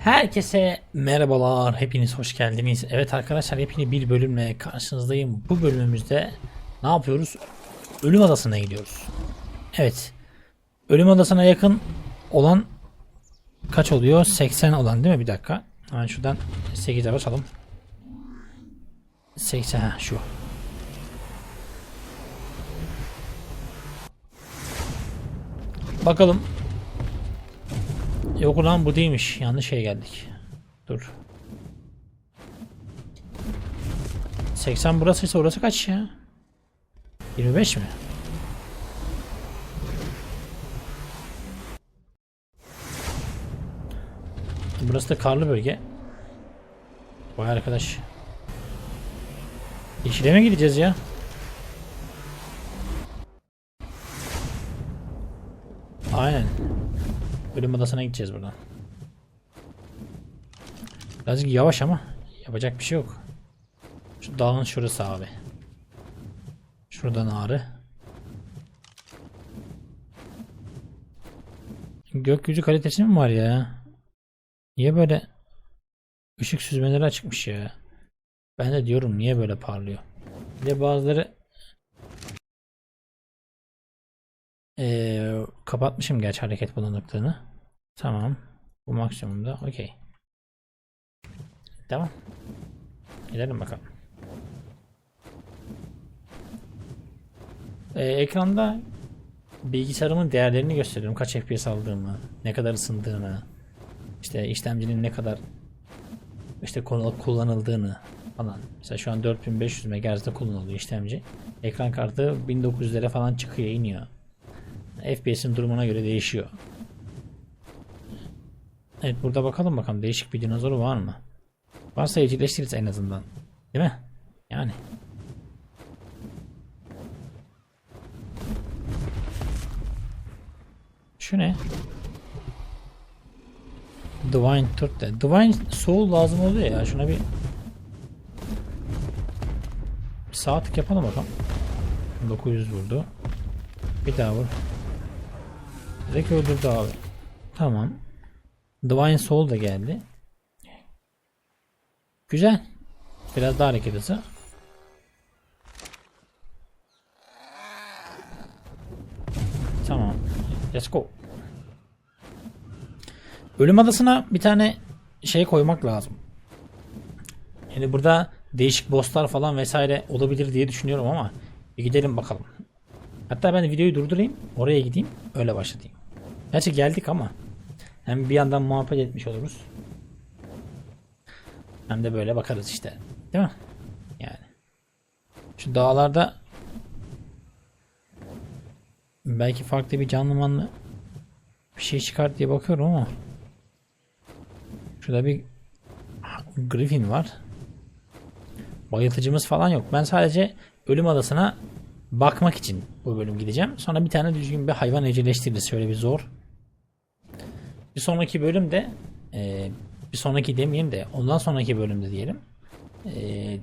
Herkese merhabalar, hepiniz hoş geldiniz. Evet arkadaşlar yepyeni bir bölümle karşınızdayım. Bu bölümümüzde ne yapıyoruz? Ölüm Adası'na gidiyoruz. Evet, Ölüm Adası'na yakın olan kaç oluyor? 80 olan değil mi? Bir dakika. Hemen şuradan 8'e basalım. 80 ha şu. Bakalım Yok ulan bu değilmiş. Yanlış şeye geldik. Dur. 80 burasıysa orası kaç ya? 25 mi? Burası da karlı bölge. Vay arkadaş. Yeşile mi gideceğiz ya? Aynen. Ölüm adasına gideceğiz buradan. Birazcık yavaş ama yapacak bir şey yok. Şu dağın şurası abi. Şuradan ağrı. Gökyüzü kalitesi mi var ya? Niye böyle ışık süzmeleri açıkmış ya? Ben de diyorum niye böyle parlıyor? Bir de bazıları Ee, kapatmışım gerçi hareket bulanıklığını. Tamam. Bu maksimumda. Okey. Tamam. Gidelim bakalım. Ee, ekranda bilgisayarımın değerlerini gösteriyorum. Kaç FPS aldığımı, ne kadar ısındığını, işte işlemcinin ne kadar işte kullanıldığını falan. Mesela şu an 4500 MHz'de kullanılıyor işlemci. Ekran kartı 1900'lere falan çıkıyor, iniyor. FPS'in durumuna göre değişiyor. Evet burada bakalım bakalım değişik bir dinozoru var mı? Varsa evcilleştiririz en azından. Değil mi? Yani. Şu ne? Divine Turtle. Divine Soul lazım oluyor ya. Şuna bir bir saatlik yapalım bakalım. 900 vurdu. Bir daha vur. Direkt öldürdü abi. Tamam. Divine Soul da geldi. Güzel. Biraz daha hareket hızı. Tamam. Let's go. Ölüm adasına bir tane şey koymak lazım. Yani burada değişik bosslar falan vesaire olabilir diye düşünüyorum ama bir gidelim bakalım. Hatta ben videoyu durdurayım. Oraya gideyim. Öyle başlayayım. Gerçi geldik ama. Hem bir yandan muhabbet etmiş oluruz. Hem de böyle bakarız işte. Değil mi? Yani. Şu dağlarda belki farklı bir canlı manlı bir şey çıkar diye bakıyorum ama şurada bir Griffin var. Bayıltıcımız falan yok. Ben sadece ölüm adasına bakmak için bu bölüm gideceğim. Sonra bir tane düzgün bir hayvan evcilleştiririz. Şöyle bir zor. Bir sonraki bölümde e, bir sonraki demeyeyim de ondan sonraki bölümde diyelim. E,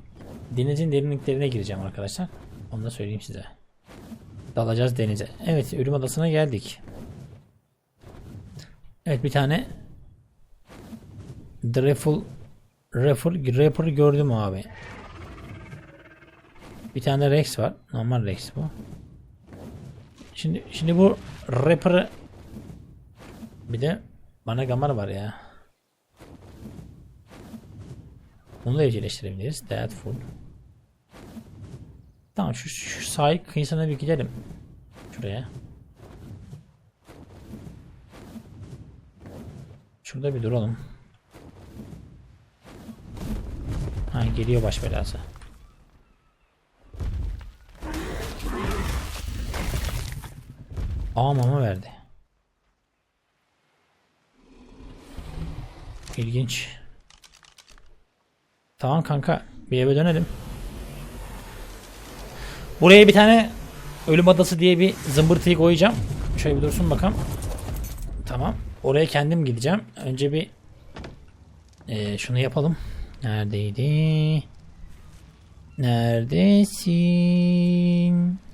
denizin derinliklerine gireceğim arkadaşlar. Onu da söyleyeyim size. Dalacağız denize. Evet ölüm adasına geldik. Evet bir tane Dreffel Rapper, Rapper gördüm abi. Bir tane Rex var. Normal Rex bu. Şimdi şimdi bu Rapper'ı bir de bana Gamar var ya. Onu da evcilleştirebiliriz. Deadful. Tamam şu, şu sahil kıyısına bir gidelim. Şuraya. Şurada bir duralım. Ha geliyor baş belası. Aa verdi. İlginç. Tamam kanka bir eve dönelim. Buraya bir tane ölüm adası diye bir zımbırtıyı koyacağım. Şöyle bir dursun bakalım. Tamam. Oraya kendim gideceğim. Önce bir e, şunu yapalım. Neredeydi? Neredesin?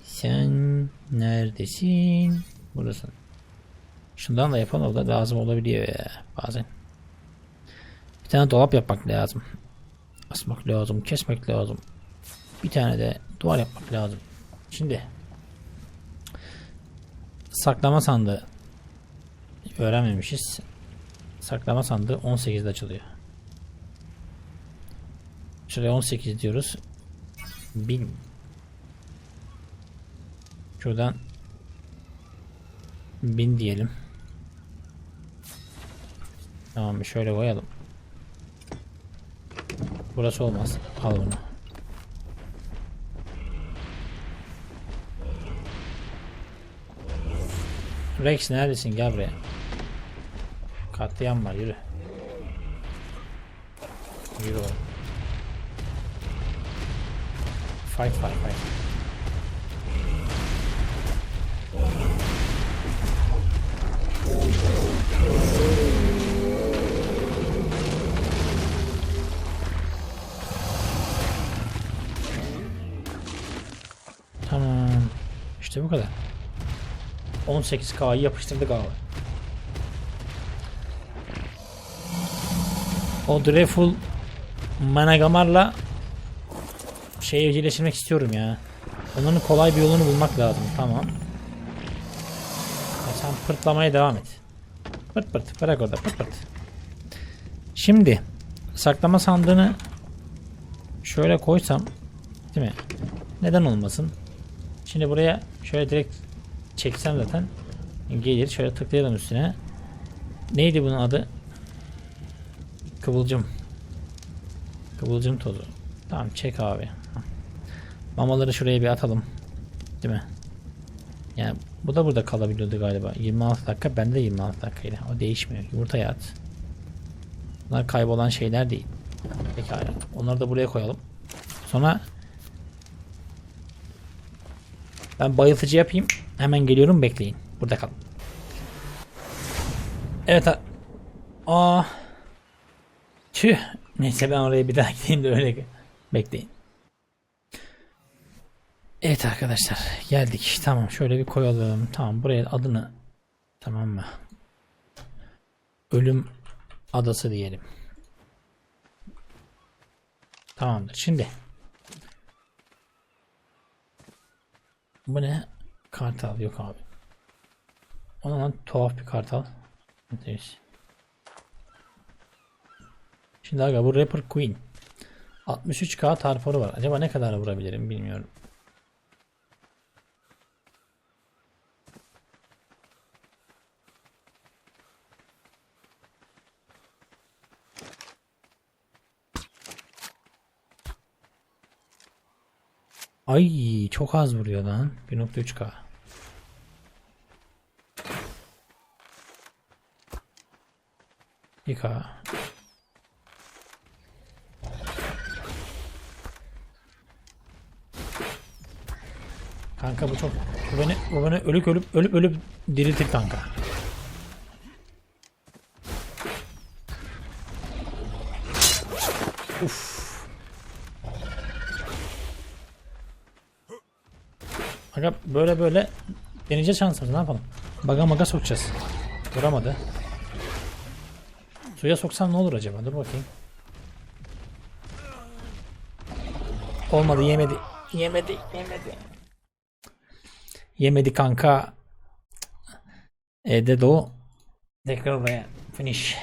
Sen neredesin? Burası. Şundan da yapalım o da lazım olabiliyor ya bazen. Tane dolap yapmak lazım. Asmak lazım, kesmek lazım. Bir tane de duvar yapmak lazım. Şimdi saklama sandığı öğrenmemişiz. Saklama sandığı 18'de açılıyor. Şuraya 18 diyoruz. 1000 Şuradan 1000 diyelim. Tamam bir şöyle koyalım. Burası olmaz. Al bunu. Rex neredesin? Gel buraya. Katliam var yürü. Yürü oğlum. Fight fight fight. İşte bu kadar. 18K'yı yapıştırdık abi. O Dreyful Managamar'la şey evcilleştirmek istiyorum ya. Onların kolay bir yolunu bulmak lazım. Tamam. Ya sen pırtlamaya devam et. Pırt pırt. Bırak orada pırt pırt. Şimdi saklama sandığını şöyle koysam değil mi? Neden olmasın? Şimdi buraya şöyle direkt çeksem zaten gelir. Şöyle tıklayalım üstüne. Neydi bunun adı? Kıvılcım. Kıvılcım tozu. Tamam çek abi. Mamaları şuraya bir atalım. Değil mi? Yani bu da burada kalabiliyordu galiba. 26 dakika bende 26 dakikaydı. O değişmiyor. Yumurtaya at. Bunlar kaybolan şeyler değil. Pekala. Onları da buraya koyalım. Sonra ben bayıltıcı yapayım. Hemen geliyorum bekleyin. Burada kalın. Evet. Aa. Tüh. Neyse ben oraya bir daha gideyim de öyle bekleyin. Evet arkadaşlar geldik. Tamam şöyle bir koyalım. Tamam buraya adını tamam mı? Ölüm adası diyelim. Tamamdır. Şimdi bu ne? Kartal yok abi. Ona lan tuhaf bir kartal. Neyse. Şimdi aga bu Rapper Queen. 63k tarforu var. Acaba ne kadar vurabilirim bilmiyorum. Ay çok az vuruyor lan. 1.3k. Bir K. Kanka bu çok bu beni bu beni ölüp ölüp ölüp ölüp diriltir kanka. Uf. Aga böyle böyle deneyeceğiz şansımızı ne yapalım? Baga maga sokacağız. Vuramadı. Suya soksam ne olur acaba? Dur bakayım. Olmadı yemedi. Yemedi yemedi. Yemedi kanka. E Dedo. Tekrar oraya. Finish.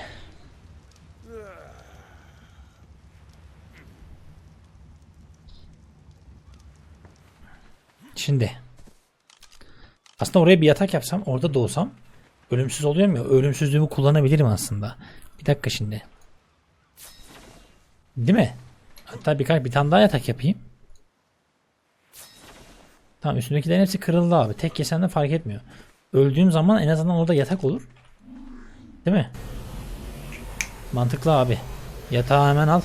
Şimdi. Aslında oraya bir yatak yapsam, orada doğsam ölümsüz oluyor mu? Ölümsüzlüğümü kullanabilirim aslında. Bir dakika şimdi. Değil mi? Hatta birkaç bir tane daha yatak yapayım. Tamam üstündekilerin hepsi kırıldı abi. Tek yesen de fark etmiyor. Öldüğüm zaman en azından orada yatak olur. Değil mi? Mantıklı abi. Yatağı hemen al.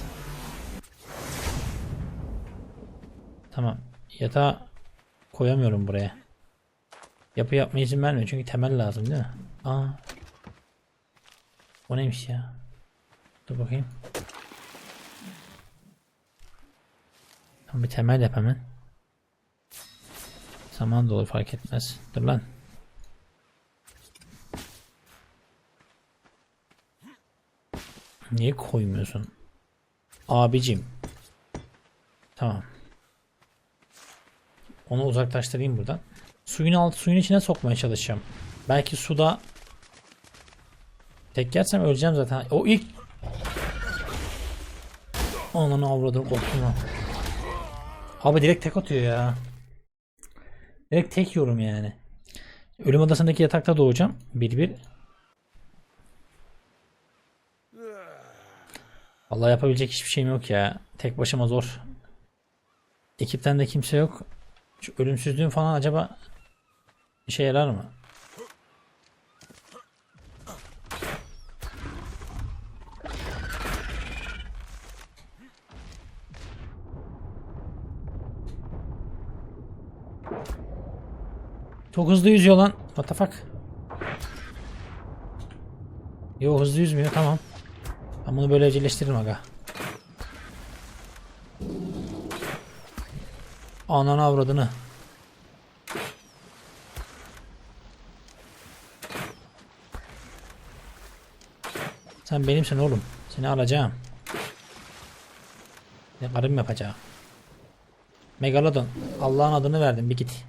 Tamam. Yatağı koyamıyorum buraya. Yapı yapmaya izin vermiyor çünkü temel lazım değil mi? Aa. O neymiş ya? Dur bakayım. Tamam bir temel yap hemen. Zaman da olur fark etmez. Dur lan. Niye koymuyorsun? Abicim. Tamam. Onu uzaklaştırayım buradan. Suyun alt suyun içine sokmaya çalışacağım. Belki suda tek yersem öleceğim zaten. O ilk Ananı avradım korktum. Abi direkt tek atıyor ya. Direkt tek yorum yani. Ölüm adasındaki yatakta doğacağım. Bir bir. Vallahi yapabilecek hiçbir şeyim yok ya. Tek başıma zor. Ekipten de kimse yok. Şu ölümsüzlüğüm falan acaba işe yarar mı? Çok hızlı yüzüyor lan. What the fuck? Yo hızlı yüzmüyor tamam. Ben bunu böyle evcilleştiririm aga. Ananı avradını. Sen benimsin oğlum. Seni alacağım. Ne karım yapacağım. Megalodon. Allah'ın adını verdim bir git.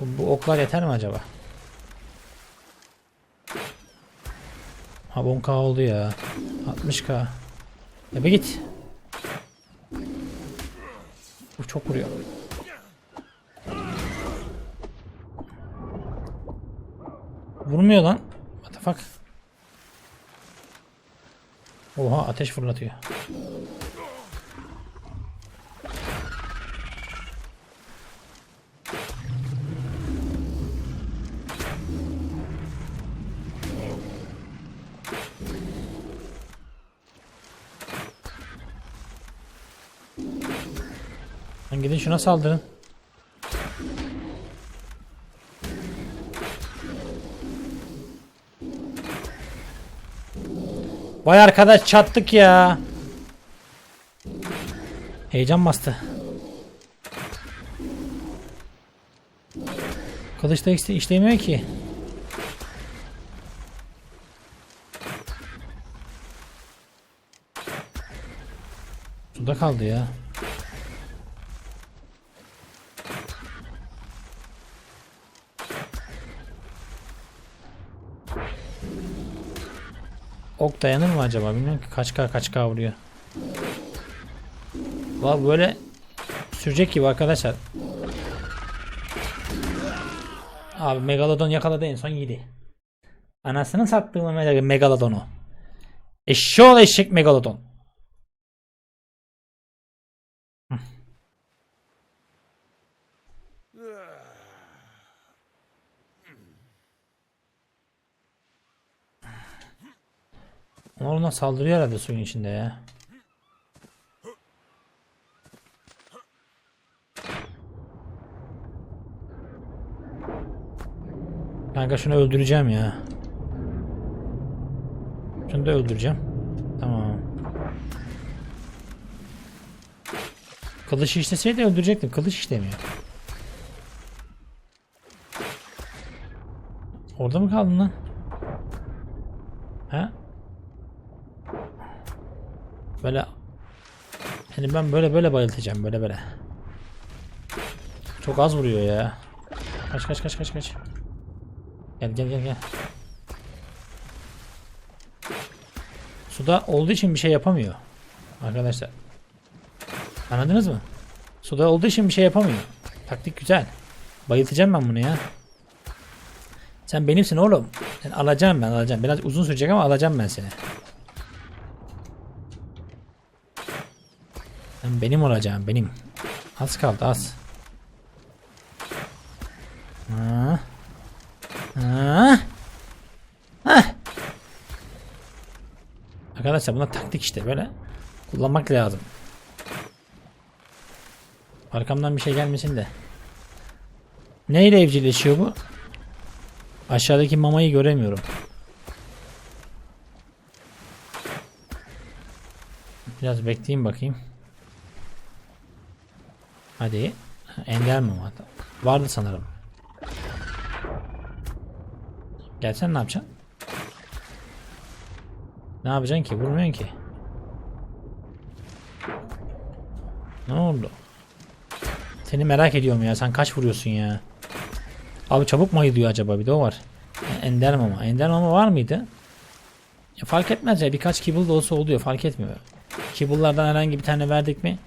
Bu, bu oklar yeter mi acaba? Ha 10k oldu ya. 60k. Ya bir git. Bu çok vuruyor. Vurmuyor lan. What the fuck? Oha ateş fırlatıyor. Lan gidin şuna saldırın. Vay arkadaş çattık ya. Heyecan bastı. Kılıç da işlemiyor ki. Suda kaldı ya. Ok dayanır mı acaba? Bilmiyorum ki kaç k kaç k vuruyor. Valla böyle sürecek gibi arkadaşlar. Abi Megalodon yakaladı en son yedi. Anasını sattığım Meg- Megalodon'u. Eşşoğlu eşek Megalodon. Onlar ona saldırıyor herhalde suyun içinde ya. Kanka şunu öldüreceğim ya. Şunu da öldüreceğim. Tamam. Kılıç işleseydi öldürecektim. Kılıç işlemiyor. Orada mı kaldın lan? Ha? Böyle yani ben böyle böyle bayıltacağım böyle böyle. Çok az vuruyor ya. Kaç kaç kaç kaç kaç. Gel gel gel gel. Suda olduğu için bir şey yapamıyor. Arkadaşlar. Anladınız mı? Suda olduğu için bir şey yapamıyor. Taktik güzel. Bayıltacağım ben bunu ya. Sen benimsin oğlum. Sen alacağım ben alacağım. Biraz uzun sürecek ama alacağım ben seni. Benim olacağım benim. Az kaldı az. Ha. Ha. Ha. Arkadaşlar buna taktik işte böyle kullanmak lazım. Arkamdan bir şey gelmesin de. Neyle evcilleşiyor bu? Aşağıdaki mamayı göremiyorum. Biraz bekleyeyim bakayım. Hadi. Ender mama. Vardı sanırım. Gelsen ne yapacaksın? Ne yapacaksın ki? Vurmuyorsun ki. Ne oldu? Seni merak ediyorum ya. Sen kaç vuruyorsun ya? Abi çabuk mu ayılıyor acaba? Bir de o var. E, Ender mama. Ender mama var mıydı? Ya fark etmez ya. Birkaç kibble da olsa oluyor. Fark etmiyor. Kibble'lardan herhangi bir tane verdik mi?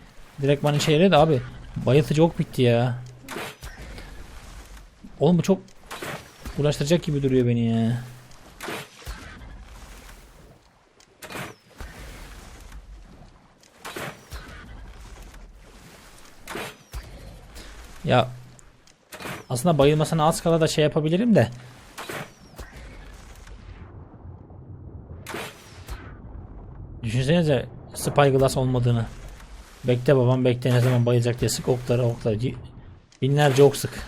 Direkt bana şey da abi. Bayıltıcı ok bitti ya. Oğlum bu çok uğraştıracak gibi duruyor beni ya. Ya aslında bayılmasına az kala da şey yapabilirim de. Düşünsenize Spyglass olmadığını. Bekle babam bekle ne zaman bayılacak diye sık okları okları. Binlerce ok sık.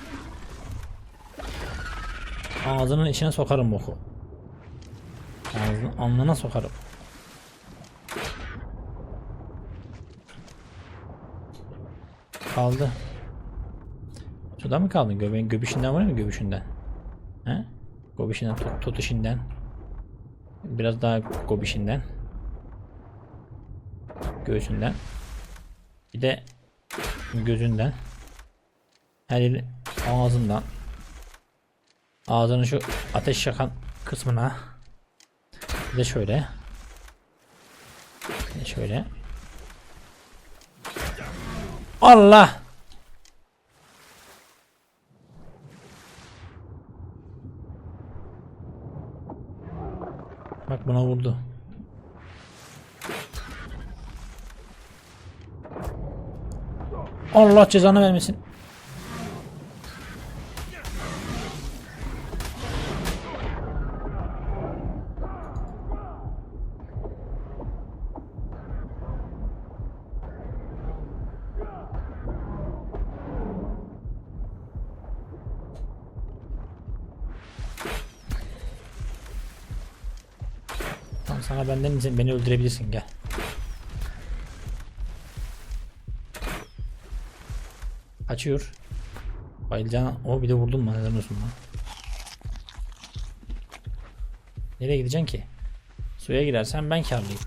Ağzının içine sokarım boku. Ağzının alnına sokarım. Kaldı. Suda mı kaldın? Göbeğin göbüşünden var mı göbüşünden? He? Göbüşünden, tut, tutuşundan. Biraz daha göbüşünden. Göğsünden. Bir de gözünden. Her yeri ağzından. Ağzının şu ateş yakan kısmına. Bir de şöyle. Bir de şöyle. Allah! Bak buna vurdu. Allah cezanı vermesin. Tamam sana benden izin beni öldürebilirsin gel. Kaçıyor. Bayılacağına o bir de vurdum mu neden olsun lan. Nereye gideceksin ki? Suya girersen ben karlıyım.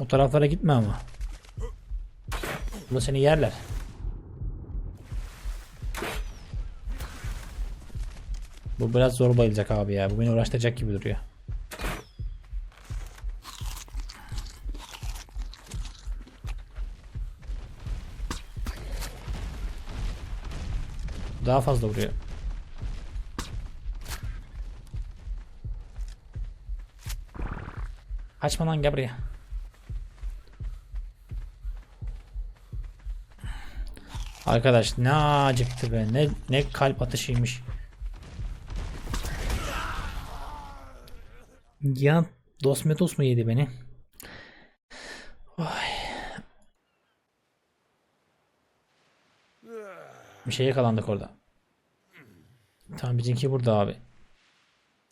O taraflara gitme ama. Burada seni yerler. Bu biraz zor bayılacak abi ya. Bu beni uğraştıracak gibi duruyor. Daha fazla vuruyor. Kaçma gel buraya. Arkadaş ne acıktı be. Ne, ne kalp atışıymış. Ya Dosmetos mu yedi beni? Bir şeye yakalandık orada. Tamam bizimki burada abi.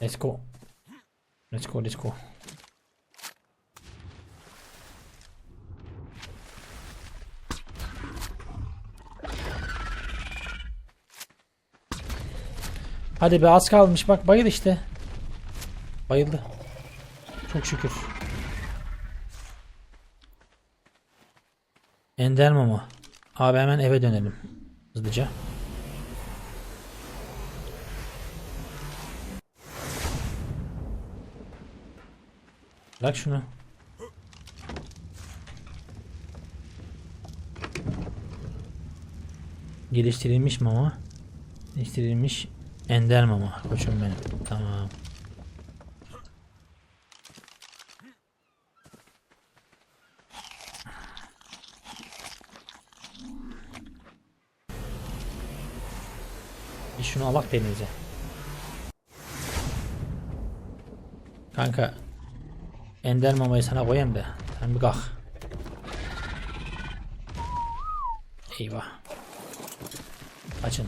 Let's go. Let's go let's go. Hadi be az kalmış bak bayıl işte. Bayıldı. Çok şükür. Ender mama. Abi hemen eve dönelim. Hızlıca. Bırak şunu. Geliştirilmiş mama. Geliştirilmiş ender mama. Koçum benim. Tamam. Şunu alak denize. Kanka. Ender mamayı sana koyayım da. Sen bir kalk. Eyvah. Açın.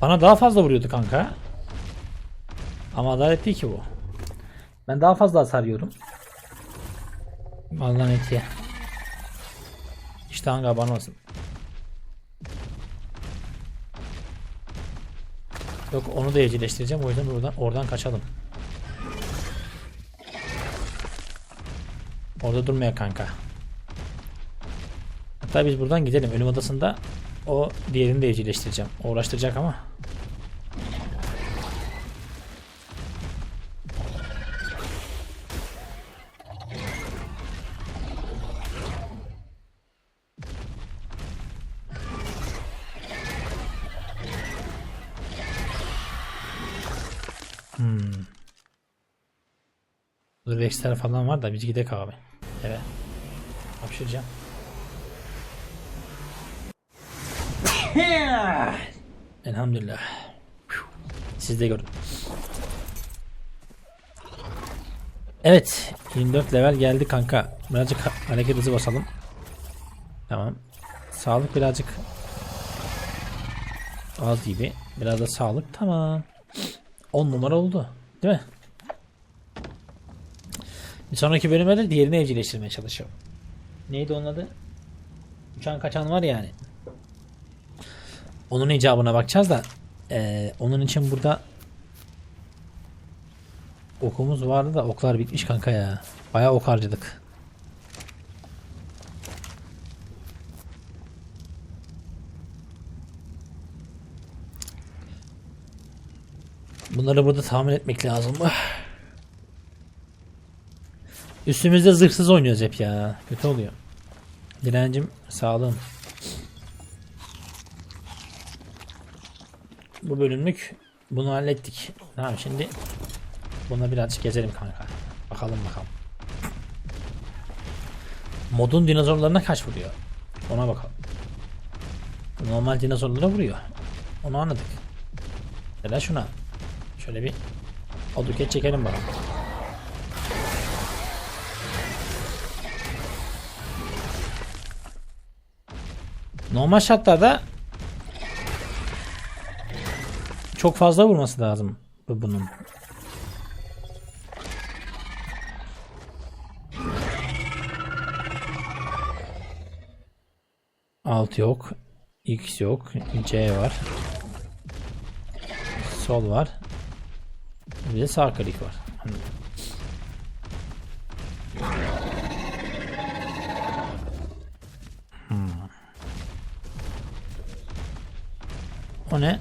Bana daha fazla vuruyordu kanka. Ama adalet değil ki bu. Ben daha fazla hasar yiyorum. Vallahi etiye. İşte hangi abanmasın. Yok onu da evcilleştireceğim. O yüzden buradan oradan kaçalım. Orada durmaya kanka. Hatta biz buradan gidelim. Ölüm adasında o diğerini de evcilleştireceğim. O Uğraştıracak ama. Rex'ler falan var da biz gidelim abi. Evet. Hapşıracağım. Elhamdülillah. Siz de görün. Evet. 24 level geldi kanka. Birazcık ha- hareket hızı basalım. Tamam. Sağlık birazcık az gibi. Biraz da sağlık. Tamam. 10 numara oldu. Değil mi? Bir sonraki bölümde de diğerini evcilleştirmeye çalışıyorum. Neydi onun adı? Uçan kaçan var yani. Onun icabına bakacağız da eee, onun için burada okumuz vardı da oklar bitmiş kanka ya. Bayağı ok harcadık. Bunları burada tahmin etmek lazım. Üstümüzde zırhsız oynuyoruz hep ya. Kötü oluyor. Direncim sağlığım. Bu bölümlük bunu hallettik. Tamam şimdi buna birazcık gezelim kanka. Bakalım bakalım. Modun dinozorlarına kaç vuruyor? Ona bakalım. Normal dinozorlara vuruyor. Onu anladık. Ya şuna. Şöyle bir aduket çekelim bakalım. Normal şartlarda çok fazla vurması lazım bu bunun. Alt yok. X yok. C var. Sol var. Bir de sağ klik var. Anladım. O ne?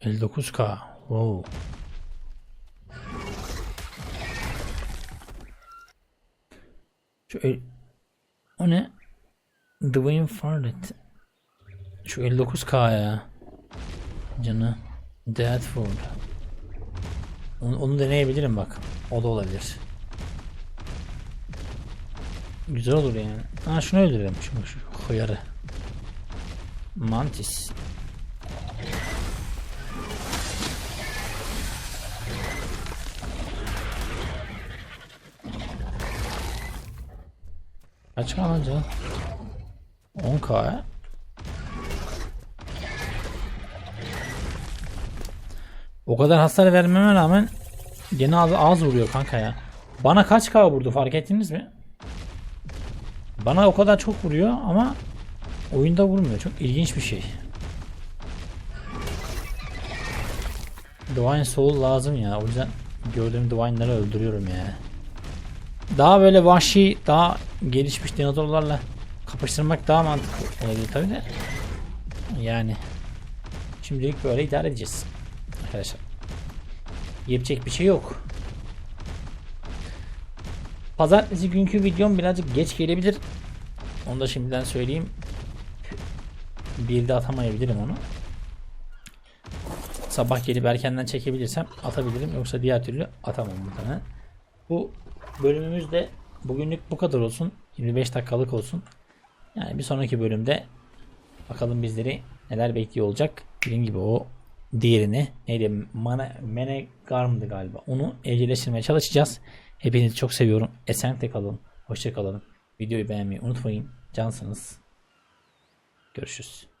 El 9K. Wow. Şu el... O ne? Dwayne Farlet. Şu 59K ya. Canı. Deadford. Onu, onu deneyebilirim bak. O da olabilir. Güzel olur yani. Ha şunu öldürelim. Şu, şu hıyarı. Mantis. Kaç kalan canım? 10k O kadar hasar vermeme rağmen gene az, az vuruyor kanka ya. Bana kaç k vurdu fark ettiniz mi? Bana o kadar çok vuruyor ama oyunda vurmuyor. Çok ilginç bir şey. Divine Soul lazım ya. O yüzden gördüğüm Divine'ları öldürüyorum ya. Daha böyle vahşi, daha gelişmiş dinozorlarla kapıştırmak daha mantıklı olabilir tabi de. Yani şimdilik böyle idare edeceğiz. Arkadaşlar. Yapacak bir şey yok. Pazartesi günkü videom birazcık geç gelebilir. Onu da şimdiden söyleyeyim. Bir de atamayabilirim onu. Sabah gelip erkenden çekebilirsem atabilirim. Yoksa diğer türlü atamam muhtemelen. Bu bölümümüz de bugünlük bu kadar olsun. 25 dakikalık olsun. Yani bir sonraki bölümde bakalım bizleri neler bekliyor olacak. Dediğim gibi o diğerini neydi? Mana, Menegarm'dı galiba. Onu evcilleştirmeye çalışacağız. Hepinizi çok seviyorum. Esenlikle kalın. Hoşça kalın. Videoyu beğenmeyi unutmayın. Cansınız. Görüşürüz.